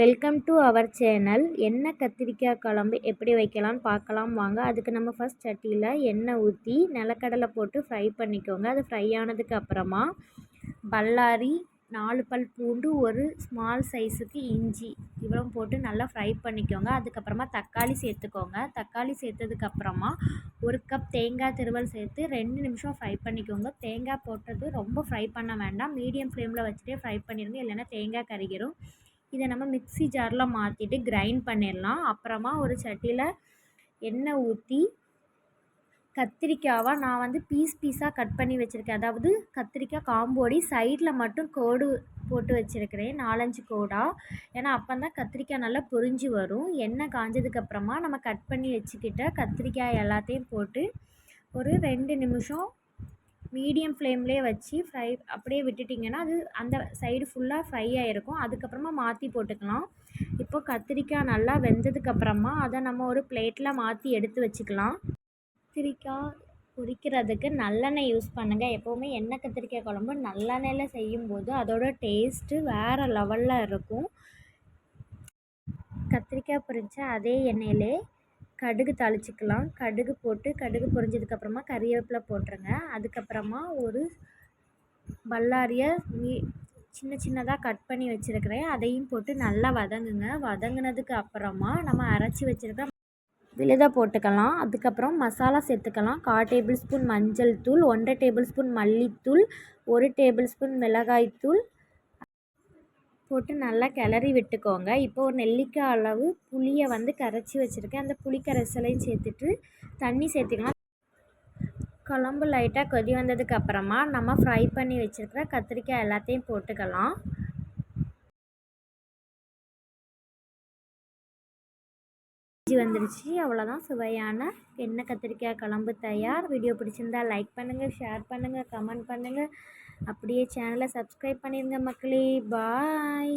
Welcome to our channel எண்ணெய் கத்திரிக்காய் குழம்பு எப்படி வைக்கலாம்னு பார்க்கலாம். வாங்க அதுக்கு நம்ம ஃபஸ்ட் சட்டியில் எண்ணெய் ஊற்றி நிலக்கடலை போட்டு ஃப்ரை பண்ணிக்கோங்க. அது ஃப்ரை ஆனதுக்கு அப்புறமா பல்லாரி நாலு பல் பூண்டு ஒரு ஸ்மால் சைஸுக்கு இஞ்சி இவ்வளோ போட்டு நல்லா ஃப்ரை பண்ணிக்கோங்க. அதுக்கப்புறமா தக்காளி சேர்த்துக்கோங்க. தக்காளி சேர்த்ததுக்கப்புறமா ஒரு கப் தேங்காய் திருவல் சேர்த்து ரெண்டு நிமிஷம் ஃப்ரை பண்ணிக்கோங்க. தேங்காய் போட்டது ரொம்ப ஃப்ரை பண்ண வேண்டாம். மீடியம் ஃப்ளேமில் வச்சுட்டே ஃப்ரை பண்ணிடுங்க. இல்லைன்னா தேங்காய் கருகிரும். இதை நம்ம மிக்ஸி ஜாரில் மாற்றிட்டு கிரைண்ட் பண்ணிடலாம். அப்புறமா ஒரு சட்டியில் எண்ணெய் ஊற்றி கத்திரிக்காவாக நான் வந்து பீஸ் பீஸாக கட் பண்ணி வச்சுருக்கேன். அதாவது கத்திரிக்காய் காம்போடி சைடில் மட்டும் கோடு போட்டு வச்சுருக்கிறேன். நாலஞ்சு கோடாக ஏன்னா அப்போ தான் கத்திரிக்காய் நல்லா பொரிஞ்சு வரும். எண்ணெய் காஞ்சதுக்கப்புறமா நம்ம கட் பண்ணி வச்சுக்கிட்ட கத்திரிக்காய் எல்லாத்தையும் போட்டு ஒரு ரெண்டு நிமிஷம் மீடியம் ஃப்ளேம்லேயே வச்சு ஃப்ரை அப்படியே விட்டுட்டிங்கன்னா அது அந்த சைடு ஃபுல்லாக ஃப்ரை ஆகிருக்கும் அதுக்கப்புறமா மாற்றி போட்டுக்கலாம். இப்போ கத்திரிக்காய் நல்லா வெந்ததுக்கப்புறமா அதை நம்ம ஒரு பிளேட்டில் மாற்றி எடுத்து வச்சுக்கலாம். கத்திரிக்காய் பொரிக்கிறதுக்கு நல்லெண்ணெய் யூஸ் பண்ணுங்கள் எப்போவுமே எண்ணெய் கத்திரிக்காய் குழம்பு நல்லெண்ணெயில் செய்யும்போது அதோட டேஸ்ட்டு வேறு லெவலில் இருக்கும். கத்திரிக்காய் பொரித்த அதே எண்ணெயிலே கடுகு தாளிச்சிக்கலாம். கடுகு போட்டு கடுகு பொரிஞ்சதுக்கப்புறமா கறிவேப்பிலை போட்டுருங்க. அதுக்கப்புறமா ஒரு பல்லாரியை நீ சின்ன சின்னதாக கட் பண்ணி வச்சுருக்கிறேன். அதையும் போட்டு நல்லா வதங்குங்க. வதங்கினதுக்கு அப்புறமா நம்ம அரைச்சி வச்சுருக்க விழுதை போட்டுக்கலாம். அதுக்கப்புறம் மசாலா சேர்த்துக்கலாம். கால் டேபிள் ஸ்பூன் மஞ்சள் தூள் ஒன்றரை டேபிள் ஸ்பூன் மல்லித்தூள் ஒரு டேபிள் ஸ்பூன் மிளகாய்த்தூள் போட்டு நல்லா கிளறி விட்டுக்கோங்க. இப்போ ஒரு நெல்லிக்காய் அளவு புளியை வந்து கரைச்சி வச்சுருக்கேன். அந்த புளி கரைசலையும் சேர்த்துட்டு தண்ணி சேர்த்துக்கலாம். குழம்பு லைட்டாக கொதி வந்ததுக்கப்புறமா நம்ம ஃப்ரை பண்ணி வச்சுருக்கிற கத்திரிக்காய் எல்லாத்தையும் போட்டுக்கலாம். வந்துருச்சு. அவ்வளோதான் சுவையான எண்ணெய் கத்திரிக்காய் குழம்பு தயார். வீடியோ பிடிச்சிருந்தா லைக் பண்ணுங்கள் ஷேர் பண்ணுங்கள் கமெண்ட் பண்ணுங்கள் அப்படியே சேனலை சப்ஸ்கிரைப் பண்ணிடுங்க மக்களே. பாய்